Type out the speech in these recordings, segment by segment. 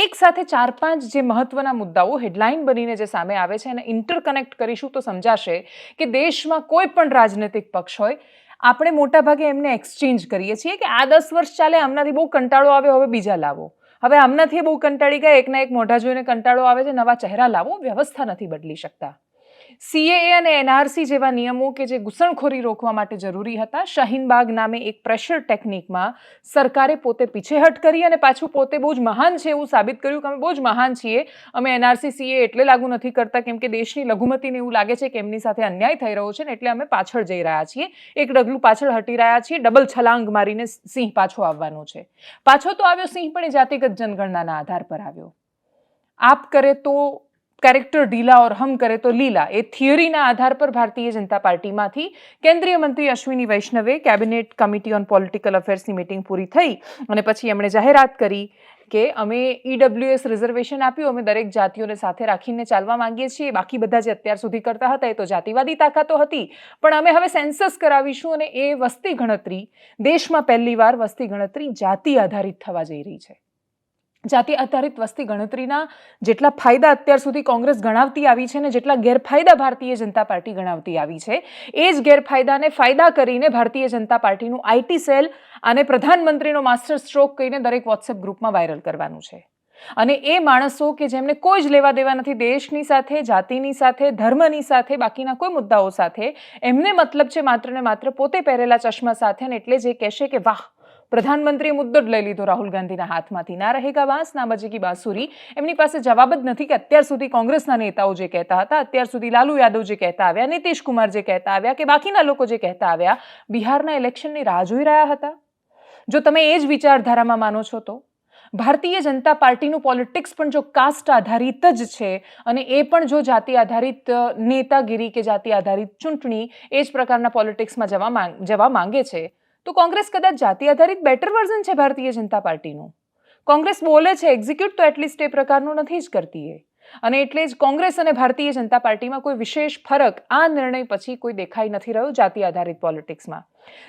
એક સાથે ચાર પાંચ જે મહત્વના મુદ્દાઓ હેડલાઇન બનીને જે સામે આવે છે એને ઇન્ટરકનેક્ટ કરીશું તો સમજાશે કે દેશમાં કોઈ પણ રાજનૈતિક પક્ષ હોય, આપણે મોટાભાગે એમને એક્સચેન્જ કરીએ છીએ કે આ દસ વર્ષ ચાલે, આમનાથી બહુ કંટાળો આવ્યો, હવે બીજા લાવો. હવે આમનાથી બહુ કંટાળી ગયા, એકના એક મોઢા જોઈને કંટાળો આવે છે, નવા ચહેરા લાવો, વ્યવસ્થા નથી બદલી શકતા. સીએએ અને એનઆરસી જેવા નિયમો કે જે ઘૂસણખોરી રોકવા માટે જરૂરી હતા, શાહીનબાગ નામે એક પ્રેશર ટેકનિકમાં સરકારે પોતે પીછેહટ કરી અને પાછું પોતે બહુ જ મહાન છે એવું સાબિત કર્યું કે અમે બહુ જ મહાન છીએ, અમે એનઆરસી સીએ એટલે લાગુ નથી કરતા કેમ કે દેશની લઘુમતીને એવું લાગે છે કે એમની સાથે અન્યાય થઈ રહ્યો છે ને એટલે અમે પાછળ જઈ રહ્યા છીએ, એક ડગલું પાછળ હટી રહ્યા છીએ, ડબલ છલાંગ મારીને સિંહ પાછો આવવાનો છે. પાછો તો આવ્યો સિંહ, પણ એ જાતિગત જનગણનાના આધાર પર આવ્યો. આપ કરે તો કેરેક્ટર ઢીલા ઓર હમ કરે તો લીલા એ થિયરીના આધાર પર ભારતીય જનતા પાર્ટીમાંથી કેન્દ્રીય મંત્રી અશ્વિની વૈષ્ણવે કેબિનેટ કમિટી ઓન પોલિટિકલ અફેર્સની મિટિંગ પૂરી થઈ અને પછી એમણે જાહેરાત કરી કે અમે ઈડબ્લ્યુએસ રિઝર્વેશન આપ્યું અમે દરેક જાતિઓને સાથે રાખીને ચાલવા માંગીએ છીએ બાકી બધા જે અત્યાર સુધી કરતા હતા એ તો જાતિવાદી તાકાતો હતી પણ અમે હવે સેન્સસ કરાવીશું અને એ વસ્તી ગણતરી દેશમાં પહેલીવાર વસ્તી ગણતરી જાતિ આધારિત થવા જઈ રહી છે જાતિ આધારિત વસ્તી ગણતરીના જેટલા ફાયદા અત્યાર સુધી કોંગ્રેસ ગણાવતી આવી છે ને જેટલા ગેરફાયદા ભારતીય જનતા પાર્ટી ગણાવતી આવી છે, એ જ ગેરફાયદાને ફાયદા કરીને ભારતીય જનતા પાર્ટીનું આઈટી સેલ અને પ્રધાનમંત્રીનો માસ્ટર સ્ટ્રોક કહીને દરેક વોટ્સએપ ગ્રુપમાં વાયરલ કરવાનું છે. અને એ માણસો કે જેમને કોઈ જ લેવા દેવા નથી, દેશની સાથે, જાતિની સાથે, ધર્મની સાથે, બાકીના કોઈ મુદ્દાઓ સાથે, એમને મતલબ છે માત્ર ને માત્ર પોતે પહેરેલા ચશ્મા સાથે ને એટલે જે કહેશે કે વાહ પ્રધાનમંત્રીએ મુદ્દો જ લઈ લીધો રાહુલ ગાંધીના હાથમાંથી. ના રહેગા વાંસ ના બજેગી બાંસુરી. એમની પાસે જવાબ જ નથી કે અત્યાર સુધી કોંગ્રેસના નેતાઓ જે કહેતા હતા, અત્યાર સુધી લાલુ યાદવ જે કહેતા આવ્યા નીતિશ કુમાર જે કહેતા આવ્યા કે બાકીના લોકો જે કહેતા આવ્યા, બિહારના ઇલેક્શનની રાહ જોઈ રહ્યા હતા? જો તમે એ જ વિચારધારામાં માનો છો તો? ભારતીય જનતા પાર્ટીનું પોલિટિક્સ પણ જો કાસ્ટ આધારિત જ છે અને એ પણ જો જાતિ આધારિત નેતાગીરી કે જાતિ આધારિત ચૂંટણી એ જ પ્રકારના પોલિટિક્સમાં જવા માંગ, જવા માંગે છે તો કોંગ્રેસ કદાચ જાતિ આધારિત બેટર વર્ઝન છે ભારતીય જનતા પાર્ટીનું. કોંગ્રેસ બોલે છે એક્ઝિક્યુટ તો એટલીસ્ટ એ પ્રકારનું નથી જ કરતી એ. અને એટલે જ કોંગ્રેસ અને ભારતીય જનતા પાર્ટીમાં કોઈ વિશેષ ફરક આ નિર્ણય પછી કોઈ દેખાઈ નથી રહ્યો જાતિ આધારિત પોલિટિક્સમાં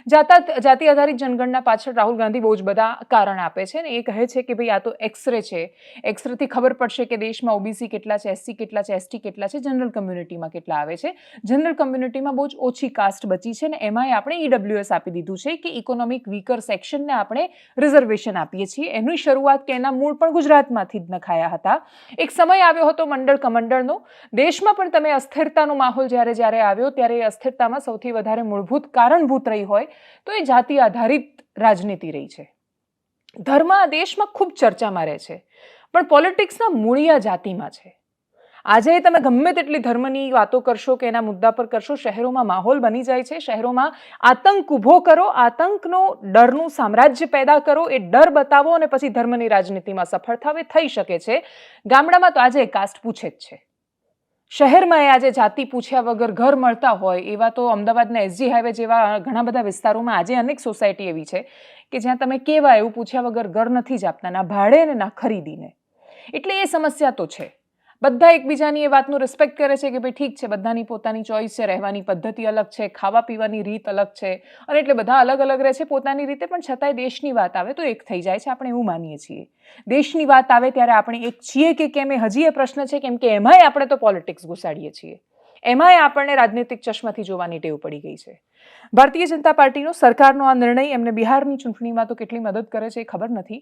જાતા જાતિ આધારિત જનગણના પાછળ રાહુલ ગાંધી બહુ જ બધા કારણ આપે છે ને એ કહે છે કે ભાઈ આ તો એક્સરે છે. એક્સરેથી ખબર પડશે કે દેશમાં ઓબીસી કેટલા છે એસસી કેટલા છે એસટી કેટલા છે જનરલ કમ્યુનિટીમાં કેટલા આવે છે. જનરલ કમ્યુનિટીમાં બહુ જ ઓછી કાસ્ટ બચી છે ને એમાંય આપણે ઈડબ્લ્યુએસ આપી દીધું છે કે ઇકોનોમિક વીકર સેક્શનને આપણે રિઝર્વેશન આપીએ છીએ. એની શરૂઆત કે એના મૂળ પણ ગુજરાતમાંથી જ નખાયા હતા. એક સમય આવ્યો હતો મંડળ કમંડળનો. દેશમાં પણ તમે અસ્થિરતાનો માહોલ જ્યારે જ્યારે આવ્યો ત્યારે એ અસ્થિરતામાં સૌથી વધારે મૂળભૂત કારણભૂત રહી હોય, તો એ જાતિ આધારિત રાજનીતિ રહી છે. ધર્મ આ દેશમાં ખૂબ ચર્ચામાં રહે છે, પણ પોલિટિક્સના મૂળિયા જાતિમાં છે. આજે તમે ગમે તેટલી ધર્મની વાતો કરશો કે એના મુદ્દા પર કરશો, શહેરોમાં માહોલ બની જાય છે, શહેરોમાં આતંક ઊભો કરો, આતંકનો ડરનું સામ્રાજ્ય પેદા કરો, એ ડર બતાવો અને પછી ધર્મની રાજનીતિમાં સફળ થાવ થઈ શકે છે. ગામડામાં તો આજે કાસ્ટ પૂછે જ છે. શહેરમાં એ આજે જાતિ પૂછ્યા વગર ઘર મળતા હોય, એવા તો અમદાવાદના એસજી હાઈવે જેવા ઘણા બધા વિસ્તારોમાં આજે અનેક સોસાયટી એવી છે કે જ્યાં તમે કેવા એવું પૂછ્યા વગર ઘર નથી જ આપતા, ના ભાડે ને ના ખરીદીને. એટલે એ સમસ્યા તો છે. બધા એકબીજાની એ વાતનું રિસ્પેક્ટ કરે છે કે ભાઈ ઠીક છે, બધાની પોતાની ચોઈસ છે, રહેવાની પદ્ધતિ અલગ છે, ખાવા પીવાની રીત અલગ છે. અને એટલે બધા અલગ અલગ રહે છે પોતાની રીતે, પણ છતાંય દેશની વાત આવે તો એક થઈ જાય છે, આપણે એવું માનીએ છીએ. દેશની વાત આવે ત્યારે આપણે એક છીએ કે કેમ એ હજી એ પ્રશ્ન છે, કેમ કે એમાંય આપણે તો પોલિટિક્સ ઘુસાડીએ છીએ. એમાંય આપણને રાજનૈતિક ચશ્માથી જોવાની ટેવ પડી ગઈ છે. ભારતીય જનતા પાર્ટીનો સરકારનો આ નિર્ણય એમને બિહારની ચૂંટણીમાં તો કેટલી મદદ કરે છે એ ખબર નથી.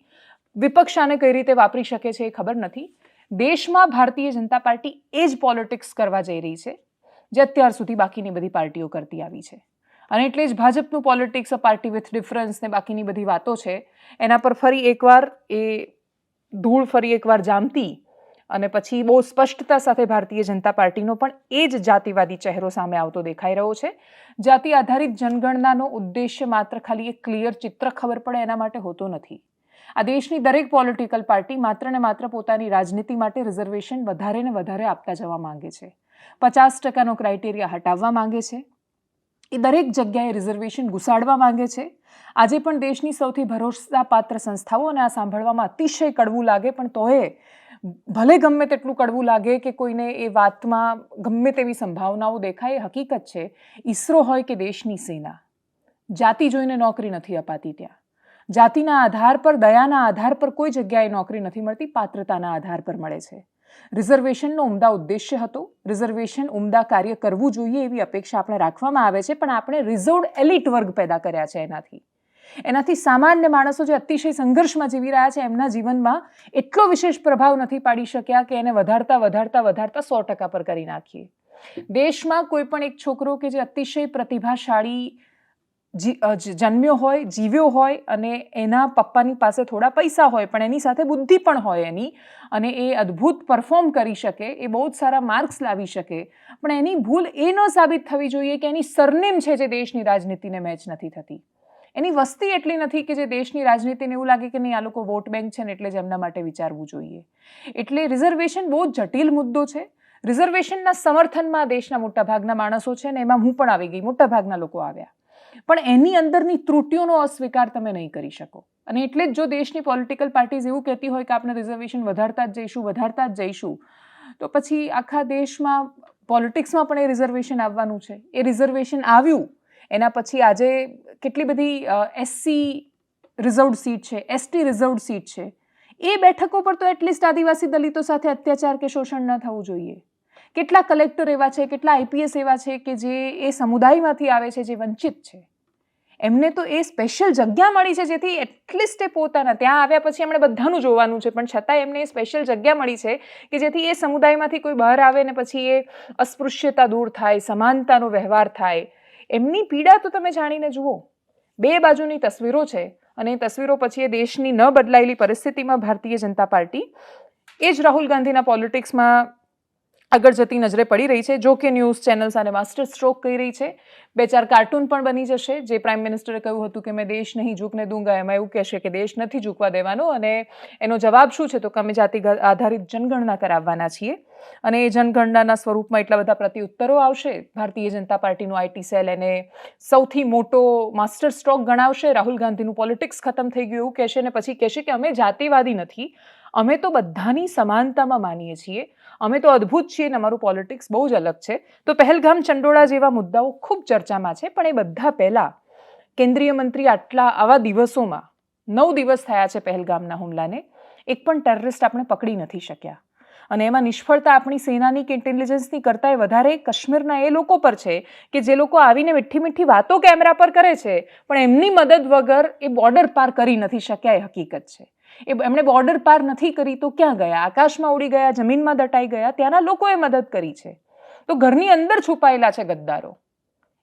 વિપક્ષ આને કઈ રીતે વાપરી શકે છે એ ખબર નથી. દેશમાં ભારતીય જનતા પાર્ટી એ જ પોલિટિક્સ કરવા જઈ રહી છે, જે અત્યાર સુધી બાકીની બધી પાર્ટીઓ કરતી આવી છે. અને એટલે જ ભાજપનું politics a party with difference ને બાકીની બધી વાતો છે, એના પર ફરી એકવાર એ ધૂળ ફરી એકવાર જામતી અને પછી બહુ સ્પષ્ટતા સાથે ભારતીય જનતા પાર્ટીનો પણ એ જ જાતિવાદી ચહેરો સામે આવતો દેખાઈ રહ્યો છે. જાતિ આધારિત જનગણનાનો ઉદ્દેશ્ય માત્ર ખાલી એક ક્લિયર ચિત્ર ખબર પડે એના માટે હોતો નથી. આ દેશની દરેક પોલિટિકલ પાર્ટી માત્ર ને માત્ર પોતાની રાજનીતિ માટે રિઝર્વેશન વધારે ને વધારે આપતા જવા માંગે છે. પચાસ ટકાનો ક્રાઇટેરિયા હટાવવા માંગે છે. એ દરેક જગ્યાએ રિઝર્વેશન ઘુસાડવા માંગે છે. આજે પણ દેશની સૌથી ભરોસાપાત્ર સંસ્થાઓ અને આ સાંભળવામાં અતિશય કડવું લાગે, પણ તોય ભલે ગમે તેટલું કડવું લાગે કે કોઈને એ વાતમાં ગમે તેવી સંભાવનાઓ દેખાય હકીકત છે, ઈસરો હોય કે દેશની સેના. જાતિ જોઈને નોકરી નથી અપાતી ત્યાં. જાતિના આધાર પર, દયાના આધાર પર કોઈ જગ્યાએ નોકરી નથી મળતી, પાત્રતાના આધાર પર મળે છે. રિઝર્વેશનનો ઉમદા ઉદ્દેશ્ય હતો. રિઝર્વેશન ઉમદા કાર્ય કરવું જોઈએ એવી અપેક્ષા આપણે રાખવામાં આવે છે, પણ આપણે રિઝર્વડ એલિટ વર્ગ પેદા કર્યા છે એનાથી. એનાથી સામાન્ય માણસો જે અતિશય સંઘર્ષમાં જીવી રહ્યા છે, એમના જીવનમાં એટલો વિશેષ પ્રભાવ નથી પાડી શક્યા કે એને વધારતા વધારતા વધારતા સો ટકા પર કરી નાખીએ. દેશમાં કોઈ પણ એક છોકરો કે જે અતિશય પ્રતિભાશાળી જન્મ્યો હોય, જીવ્યો હોય અને એના પપ્પાની પાસે થોડા પૈસા હોય, પણ એની સાથે બુદ્ધિ પણ હોય એની અને એ અદ્ભુત પરફોર્મ કરી શકે, એ બહુ જ સારા માર્ક્સ લાવી શકે. પણ એની ભૂલ એ ન સાબિત થવી જોઈએ કે એની સરનેમ છે જે દેશની રાજનીતિને મેચ નથી થતી. એની વસ્તી એટલી નથી કે જે દેશની રાજનીતિને એવું લાગે કે નહીં, આ લોકો વોટ બેંક છે ને એટલે જ એમના માટે વિચારવું જોઈએ. એટલે રિઝર્વેશન બહુ જટિલ મુદ્દો છે. રિઝર્વેશનના સમર્થનમાં દેશના મોટાભાગના માણસો છે ને એમાં હું પણ આવી ગઈ, મોટાભાગના લોકો આવ્યા. પણ એની અંદરની ત્રુટિઓનો અસ્વીકાર તમે નહીં કરી શકો. અને એટલે જ જો દેશની પોલિટિકલ પાર્ટીઝ એવું કહેતી હોય કે આપણે રિઝર્વેશન વધારતા જ જઈશું, વધારતા જ જઈશું, તો પછી આખા દેશમાં પોલિટિક્સમાં પણ એ રિઝર્વેશન આવવાનું છે. એ રિઝર્વેશન આવ્યું, એના પછી આજે કેટલી બધી એસસી રિઝર્વડ સીટ છે એસટી રિઝર્વડ સીટ છે. એ બેઠકો પર તો એટલીસ્ટ આદિવાસી દલિતો સાથે અત્યાચાર કે શોષણ ન થવું જોઈએ. કેટલા કલેક્ટર એવા છે, કેટલા આઈપીએસ એવા છે કે જે એ સમુદાયમાંથી આવે છે, જે વંચિત છે. એમને તો એ સ્પેશિયલ જગ્યા મળી છે જેથી એટલીસ્ટ એ પોતાના, ત્યાં આવ્યા પછી એમણે બધાનું જોવાનું છે, પણ છતાં એમને એ સ્પેશિયલ જગ્યા મળી છે કે જેથી એ સમુદાયમાંથી કોઈ બહાર આવે ને પછી એ અસ્પૃશ્યતા દૂર થાય, સમાનતાનો વ્યવહાર થાય. એમની પીડા તો તમે જાણીને જુઓ. બે બાજુની તસવીરો છે અને એ તસવીરો પછી એ દેશની ન બદલાયેલી પરિસ્થિતિમાં ભારતીય જનતા પાર્ટી, એ જ રાહુલ ગાંધીના પોલિટિક્સમાં આગળ જતી નજરે પડી રહી છે. જો કે ન્યૂઝ ચેનલ્સ આને માસ્ટર સ્ટ્રોક કહી રહી છે. બે ચાર કાર્ટૂન પણ બની જશે. જે પ્રાઇમ મિનિસ્ટરે કહ્યું હતું કે, મેં દેશ નહીં ઝૂકને દૂંગા. એમાં એવું કહેશે કે, દેશ નથી ઝૂકવા દેવાનો. અને એનો જવાબ શું છે? તો કે, અમે જાતિ આધારિત જનગણના કરાવવાના છીએ. અને એ જનગણનાના સ્વરૂપમાં એટલા બધા પ્રત્યુત્તરો આવશે. ભારતીય જનતા પાર્ટીનું આઈટી સેલ એને સૌથી મોટો માસ્ટર સ્ટ્રોક ગણાવશે. રાહુલ ગાંધીનું પોલિટિક્સ ખતમ થઈ ગયું એવું કહેશે અને પછી કહેશે કે, અમે જાતિવાદી નથી. અમે તો બધાની સમાનતામાં માનીએ છીએ. અમે તો અદ્ભુત છીએ ને અમારું પોલિટિક્સ બહુ જ અલગ છે. તો પહેલગામ ચંડોળા જેવા મુદ્દાઓ ખૂબ ચર્ચામાં છે, પણ એ બધા પહેલાં કેન્દ્રીય મંત્રી આટલા આવા દિવસોમાં, નવ દિવસ થયા છે પહેલગામના હુમલાને, એક પણ ટેરરિસ્ટ આપણે પકડી નથી શક્યા. અને એમાં નિષ્ફળતા આપણી સેનાની કે ઇન્ટેલિજન્સની કરતાંય વધારે, કાશ્મીરના એ લોકો પર છે કે જે લોકો આવીને મીઠી મીઠી વાતો કેમેરા પર કરે છે, પણ એમની મદદ વગર એ બોર્ડર પાર કરી નથી શક્યા, એ હકીકત છે. એ એમણે બોર્ડર પાર નથી કરી તો ક્યાં ગયા? આકાશમાં ઉડી ગયા, જમીનમાં દટાઈ ગયા, ત્યાંના લોકોએ મદદ કરી છે. તો ઘરની અંદર છુપાયેલા છે ગદ્દારો.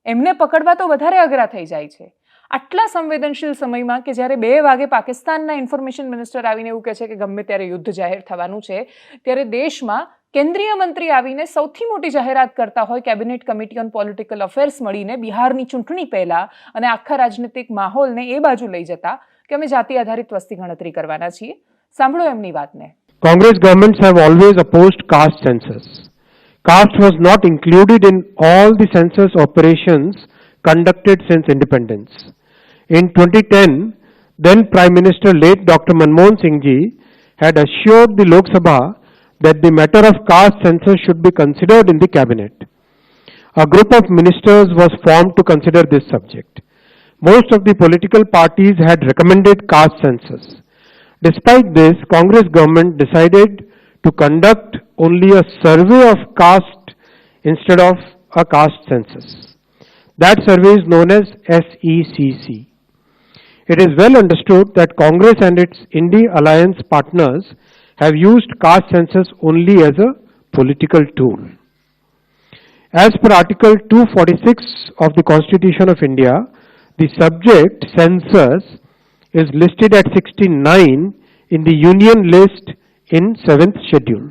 એમને પકડવા તો વધારે અઘરા થઈ જાય છે. આટલા સંવેદનશીલ સમયમાં કે જ્યારે બે વાગે પાકિસ્તાનના ઇન્ફોર્મેશન મિનિસ્ટર આવીને એવું કહે છે કે ગમે ત્યારે યુદ્ધ જાહેર થવાનું છે, ત્યારે દેશમાં કેન્દ્રીય મંત્રી આવીને સૌથી મોટી જાહેરાત કરતા હોય, cabinet committee on political affairs મળીને બિહારની ચૂંટણી પહેલાં અને આખા રાજનીતિક માહોલને એ બાજુ લઈ જતા કે અમે જાતિ આધારિત વસ્તી ગણતરી કરવાના છીએ સાંભળો એમની વાતને Congress governments have always opposed caste census. Caste was not included in all the census operations conducted since independence. In 2010, then Prime Minister late Dr. Manmohan Singh ji had assured the Lok Sabha that the matter of caste census should be considered in the cabinet. A group of ministers was formed to consider this subject. Most of the political parties had recommended caste census. Despite this, Congress government decided to conduct only a survey of caste instead of a caste census. That survey is known as SECC. It is well understood that Congress and its Indie alliance partners have used caste census only as a political tool. As per Article 246 of the Constitution of India, the subject census is listed at 69 in the Union list in 7th schedule.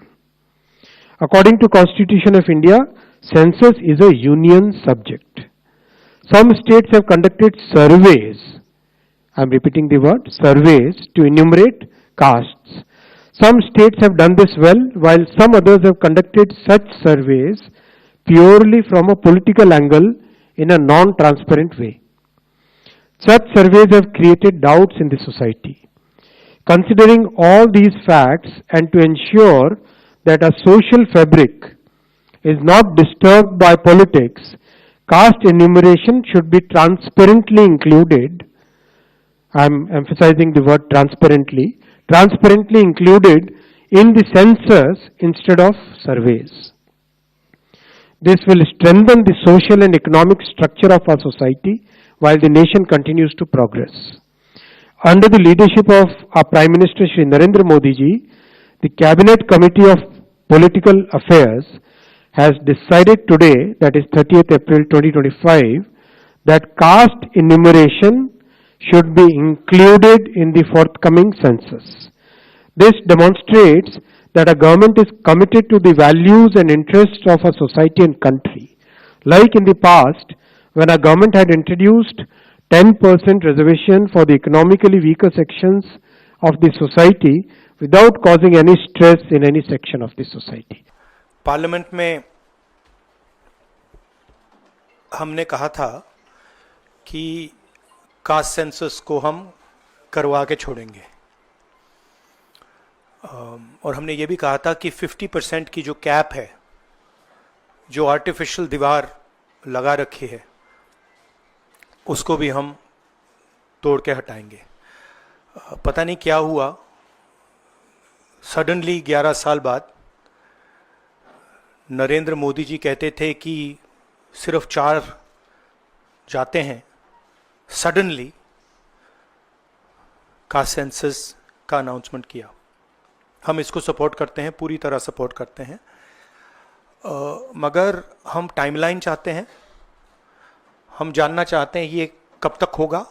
According to Constitution of India, census is a union subject. Some states have conducted surveys, I am repeating the word, surveys to enumerate castes. Some states have done this well, while some others have conducted such surveys purely from a political angle in a non-transparent way. Such surveys have created doubts in the society. Considering all these facts and to ensure that our social fabric is not disturbed by politics, caste enumeration should be transparently included. I'm emphasizing the word transparently, transparently included in the census instead of surveys. This will strengthen the social and economic structure of our society while the nation continues to progress. Under the leadership of our Prime Minister Shri Narendra Modi ji, the Cabinet Committee of Political Affairs has decided today, that is 30th April 2025, that caste enumeration should be included in the forthcoming census. This demonstrates that our government is committed to the values and interests of our society and country. Like in the past, when our government had introduced 10% reservation for the economically weaker sections of the society without causing any stress in any section of the society. में हमने कहा था कि caste census को हम करवा के छोड़ेंगे अम, और हमने ये भी कहा था कि 50 परसेंट की जो कैप है जो आर्टिफिशियल दीवार लगा रखी है उसको भी हम तोड़ के हटाएँगे। पता नहीं क्या हुआ। सडनली 11 साल बाद नरेंद्र मोदी जी कहते थे कि सिर्फ़ चार जाते हैं। सडनली का सेंसस का अनाउंसमेंट किया। हम इसको सपोर्ट करते हैं पूरी तरह सपोर्ट करते हैं। अ, मगर हम टाइमलाइन चाहते हैं। हम जानना चाहते हैं ये कब तक होगा?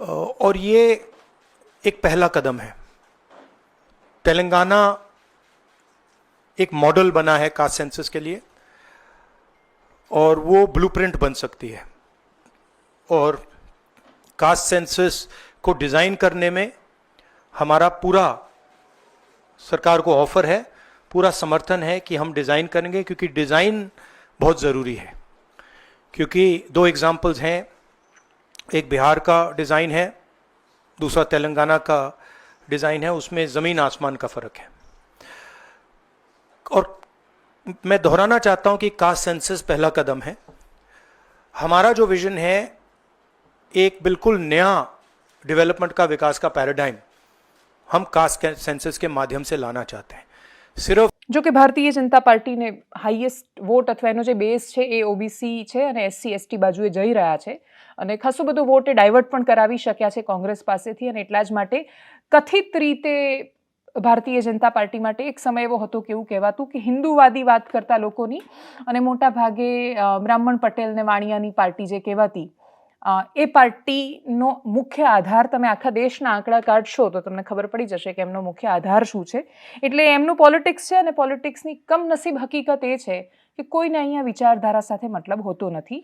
और ये एक पहला कदम है। तेलंगाना एक मॉडल बना है कास्ट सेंसस के लिए, और वो ब्लूप्रिंट बन सकती है। और कास्ट सेंसस को डिज़ाइन करने में हमारा पूरा सरकार को ऑफ़र है, पूरा समर्थन है कि हम डिज़ाइन करेंगे, क्योंकि डिज़ाइन बहुत ज़रूरी है। क्योंकि दो एग्जाम्पल्स हैं। एक बिहार का डिज़ाइन है, दूसरा तेलंगाना का डिज़ाइन है, उसमें ज़मीन आसमान का फ़र्क है। और मैं दोहराना चाहता हूँ कि कास्ट सेंसस पहला कदम है। हमारा जो विजन है, एक बिल्कुल नया डेवलपमेंट का विकास का पैराडाइम हम कास्ट सेंसस के माध्यम से लाना चाहते हैं। सिर्फ़ જો કે ભારતીય જનતા પાર્ટીને હાઈએસ્ટ વોટ અથવા એનો જે બેઝ છે એ ઓબીસી છે અને એસસી એસટી બાજુએ જઈ રહ્યા છે. અને ખાસો બધો વોટ એ ડાયવર્ટ પણ કરાવી શક્યા છે કોંગ્રેસ પાસેથી અને એટલા જ માટે કથિત રીતે ભારતીય જનતા પાર્ટી માટે એક સમય એવો હતો કે એવું કહેવાતું કે હિન્દુવાદી વાત કરતા લોકોની અને મોટા ભાગે બ્રાહ્મણ પટેલને વાણિયાની પાર્ટી જે કહેવાતી એ પાર્ટીનો મુખ્ય આધાર તમે આખા દેશના આંકડા કાઢશો તો તમને ખબર પડી જશે કે એમનો મુખ્ય આધાર શું છે. એટલે એમનું પોલિટિક્સ છે અને પોલિટિક્સની કમનસીબ હકીકત એ છે કે કોઈને અહીંયા વિચારધારા સાથે મતલબ હોતો નથી.